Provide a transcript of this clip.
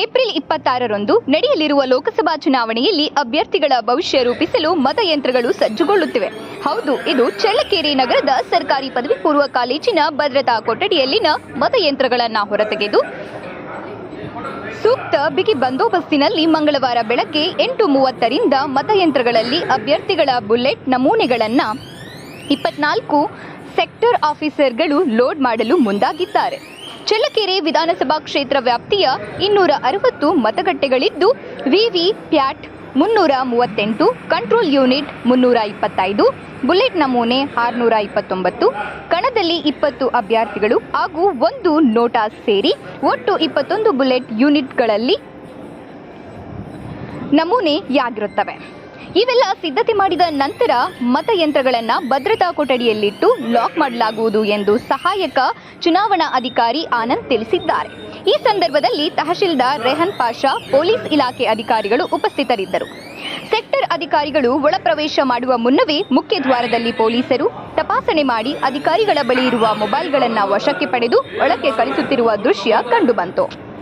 April ಇಪ್ಪತ್ತಾರರಂದು ನಡೆಯಲಿರುವ ಲೋಕಸಭಾ ಚುನಾವಣೆಯಲ್ಲಿ ಅಭ್ಯರ್ಥಿಗಳ ಭವಿಷ್ಯ ರೂಪಿಸಲು ಮತಯಂತ್ರಗಳು ಸಜ್ಜುಗೊಳ್ಳುತ್ತಿವೆ. ಹೌದು, ಇದು ಚಳ್ಳಕೆರೆ ನಗರದ ಸರ್ಕಾರಿ ಪದವಿ ಪೂರ್ವ ಕಾಲೇಜಿನ ಭದ್ರತಾ ಕೊಠಡಿಯಲ್ಲಿನ ಮತಯಂತ್ರಗಳನ್ನು ಹೊರತೆಗೆದು ಸೂಕ್ತ ಬಿಗಿ ಬಂದೋಬಸ್ತಿನಲ್ಲಿ ಮಂಗಳವಾರ ಬೆಳಗ್ಗೆ ಎಂಟು ಮೂವತ್ತರಿಂದ ಮತಯಂತ್ರಗಳಲ್ಲಿ ಅಭ್ಯರ್ಥಿಗಳ ಬುಲೆಟ್ ನಮೂನೆಗಳನ್ನು ಇಪ್ಪತ್ನಾಲ್ಕು ಸೆಕ್ಟರ್ ಆಫೀಸರ್ಗಳು ಲೋಡ್ ಮಾಡಲು ಮುಂದಾಗಿದ್ದಾರೆ. ಚಳ್ಳಕೆರೆ ವಿಧಾನಸಭಾ ಕ್ಷೇತ್ರ ವ್ಯಾಪ್ತಿಯ ಇನ್ನೂರ ಅರವತ್ತು ಮತಗಟ್ಟೆಗಳಿದ್ದು, ವಿವಿ ಪ್ಯಾಟ್ ಮುನ್ನೂರ ಮೂವತ್ತೆಂಟು, ಕಂಟ್ರೋಲ್ ಯೂನಿಟ್ ಮುನ್ನೂರ ಇಪ್ಪತ್ತೈದು, ಬುಲೆಟ್ ನಮೂನೆ ಆರುನೂರ ಇಪ್ಪತ್ತೊಂಬತ್ತು, ಕಣದಲ್ಲಿ ಇಪ್ಪತ್ತು ಅಭ್ಯರ್ಥಿಗಳು ಹಾಗೂ ಒಂದು ನೋಟಾ ಸೇರಿ ಒಟ್ಟು ಇಪ್ಪತ್ತೊಂದು ಬುಲೆಟ್ ಯೂನಿಟ್ಗಳಲ್ಲಿ ನಮೂನೆಯಾಗಿರುತ್ತವೆ. ಇವೆಲ್ಲ ಸಿದ್ಧತೆ ಮಾಡಿದ ನಂತರ ಮತಯಂತ್ರಗಳನ್ನು ಭದ್ರತಾ ಕೊಠಡಿಯಲ್ಲಿಟ್ಟು ಲಾಕ್ ಮಾಡಲಾಗುವುದು ಎಂದು ಸಹಾಯಕ ಚುನಾವಣಾ ಅಧಿಕಾರಿ ಆನಂದ್ ತಿಳಿಸಿದ್ದಾರೆ. ಈ ಸಂದರ್ಭದಲ್ಲಿ ತಹಶೀಲ್ದಾರ್ ರೆಹನ್ ಪಾಷಾ, ಪೊಲೀಸ್ ಇಲಾಖೆ ಅಧಿಕಾರಿಗಳು ಉಪಸ್ಥಿತರಿದ್ದರು. ಸೆಕ್ಟರ್ ಅಧಿಕಾರಿಗಳು ಒಳಪ್ರವೇಶ ಮಾಡುವ ಮುನ್ನವೇ ಮುಖ್ಯ ದ್ವಾರದಲ್ಲಿ ಪೊಲೀಸರು ತಪಾಸಣೆ ಮಾಡಿ ಅಧಿಕಾರಿಗಳ ಬಳಿ ಇರುವ ಮೊಬೈಲ್ಗಳನ್ನು ವಶಕ್ಕೆ ಪಡೆದು ಒಳಕ್ಕೆ ಕಳಿಸುತ್ತಿರುವ ದೃಶ್ಯ ಕಂಡುಬಂತು.